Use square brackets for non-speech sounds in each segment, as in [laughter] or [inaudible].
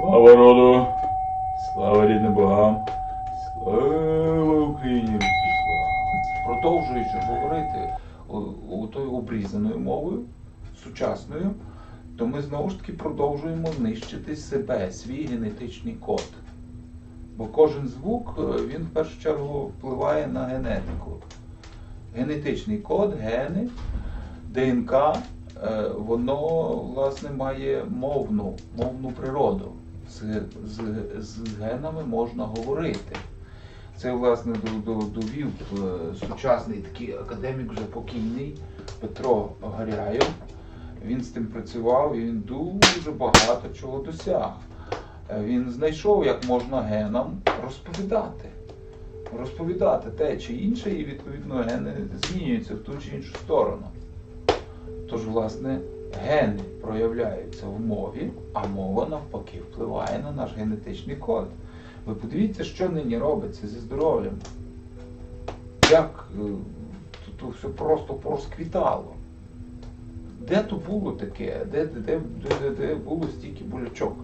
Слава роду! Слава рідним богам! Слава Україні! Продовжуючи говорити о тою обрізаною мовою, сучасною, то ми знову ж таки продовжуємо нищити себе, свій генетичний код. Бо кожен звук е, він в першу чергу впливає на генетику. Генетичний код, гени, ДНК, е, воно власне має мовну, мовну природу. З, з, з генами можна говорити. Це власне до- до- довів е, сучасний такий академік вже покійний Петро Гаряєв. Він з тим працював і він дуже багато чого досяг. Е, Він знайшов, як можна генам розповідати. Розповідати те чи інше, і відповідно гени змінюються в ту чи іншу сторону. Тож, власне, гени проявляються в мові, а мова навпаки впливає на наш генетичний код. Ви подивіться, що нині робиться зі здоров'ям. Як е, то все просто порозквітало. Де то було таке? Де, де, де, де, було стільки болячок?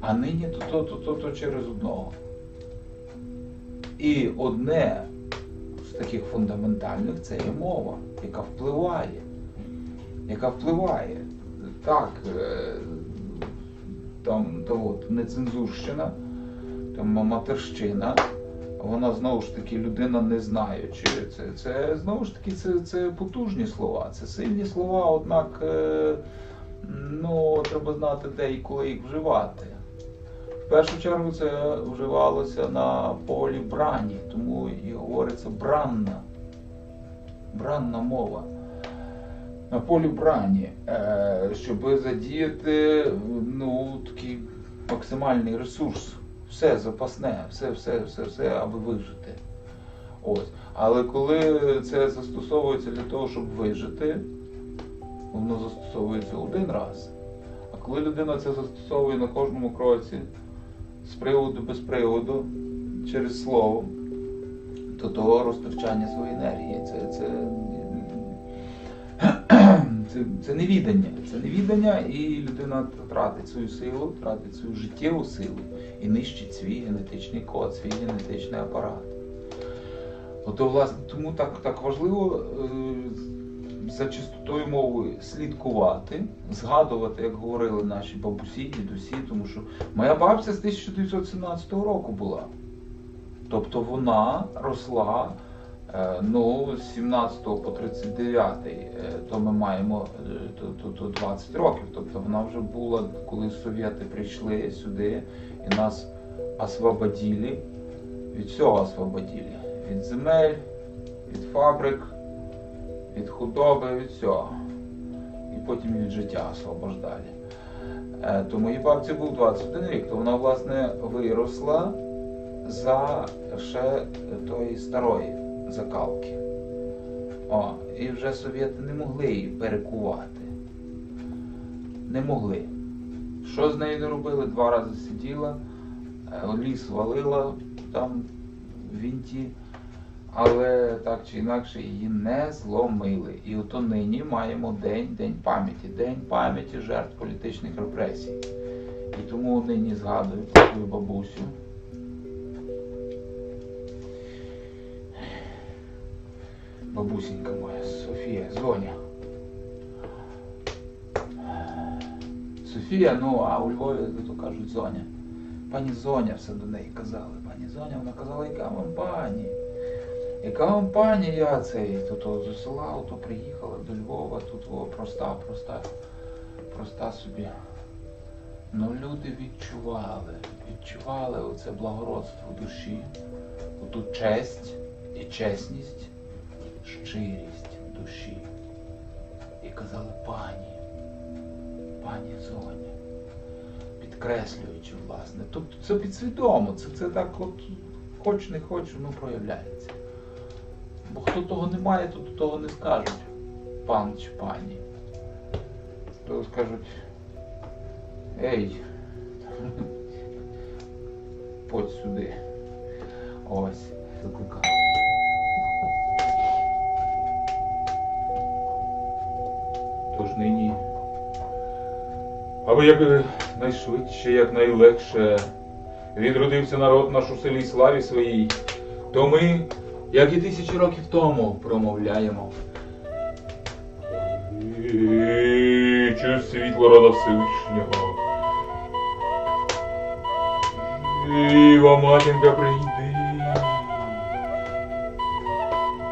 А нині то, то, то, то через одного. І одне з таких фундаментальних це є мова, яка впливає. Яка впливає. Так, е, там то от, нецензурщина, там матерщина, вона знову ж таки людина не знаючи. Це, це знову ж таки це, це потужні слова, це сильні слова, однак е, ну, треба знати, де і коли їх вживати. В першу чергу це вживалося на полі брані, тому і говориться бранна. Бранна мова. На полі брані, е, щоб задіяти ну, такий максимальний ресурс. Все запасне, все, все, все, все, аби вижити. Ось. Але коли це застосовується для того, щоб вижити, воно застосовується один раз. А коли людина це застосовує на кожному кроці, з приводу без приводу, через слово, то того розтрачання своєї енергії. Це, це, це, це невідання. Це невідання, і людина тратить свою силу, тратить свою життєву силу і нищить свій генетичний код, свій генетичний апарат. Ото, власне, тому так, так важливо е, за чистотою мови слідкувати, згадувати, як говорили наші бабусі, дідусі, тому що моя бабця з 1917 року була. Тобто вона росла ну, з 17 по 39, е, то ми маємо е, то, то, то 20 років. Тобто вона вже була, коли совєти прийшли сюди і нас освободили, від всього освободили. Від земель, від фабрик, від худоби, від всього. І потім від життя освобождали. Е, То моїй бабці був 21 рік, то вона, власне, виросла за ще тої старої закалки. О, і вже совєти не могли її перекувати. Не могли. Що з нею не робили? Два рази сиділа, е, ліс валила там в вінті, але так чи інакше її не зломили. І ото нині маємо день, день пам'яті, день пам'яті жертв політичних репресій. І тому нині згадую про свою бабусю. Бабусенька моя, Софія, Зоня. Софія, ну а у Львові то кажуть Зоня. Пані Зоня все до неї казали. Пані Зоня, вона казала, яка вам пані? Яка вам пані я цей? Тут з села ото приїхала до Львова, тут о, проста, проста, проста собі. Ну люди відчували, відчували оце благородство душі, оту честь і чесність, щирість душі. І казали пані, пані Зоня, підкреслюючи, власне. Тобто це підсвідомо, це, це так от хоч не хоч, воно проявляється. Бо хто того не має, то того не скажуть пан чи пані. То скажуть, ей, [laughs] подь сюди. Ось, закликаю. Аби як найшвидше, як найлегше відродився народ наш у селі славі своїй, то ми, як і тисячі років тому, промовляємо. Чи світло рода Всевишнього. Іва матінка прийди.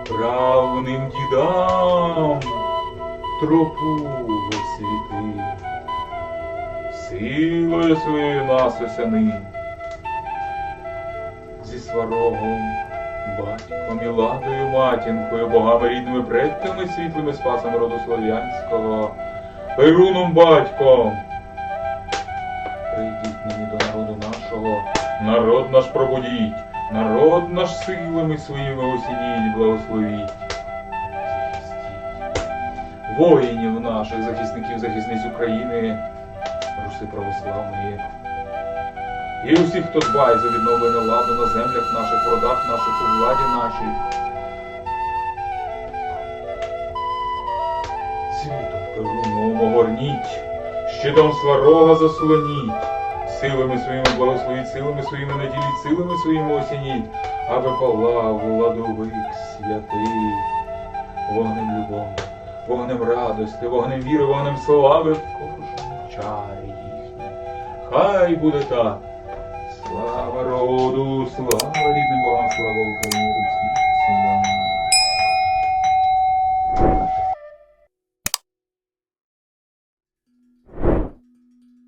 Правним дідам тропу освіти. Силою своєю нас осяни. Зі сварогом, батьком і ладою матінкою, богами рідними предками світлими спасом роду слов'янського, Перуном батьком. Прийдіть нині до народу нашого, народ наш пробудіть, народ наш силами своїми осініть, благословіть. Воїнів наших, захисників, захисниць України, руси православної. І усіх, хто дбає за відновлення ладу на землях наших, родах наших, у владі нашій. Цвітом перуном огорніть, щитом сварога заслоніть, силами своїми благословіть, силами своїми наділіть, силами своїми осініть, аби палав владовик святий, вогнем любові, вогнем радости, вогнем віри, вогнем слави чари їхні. Хай буде так. Слава роду, слава рідним богам, слава Україні, слава.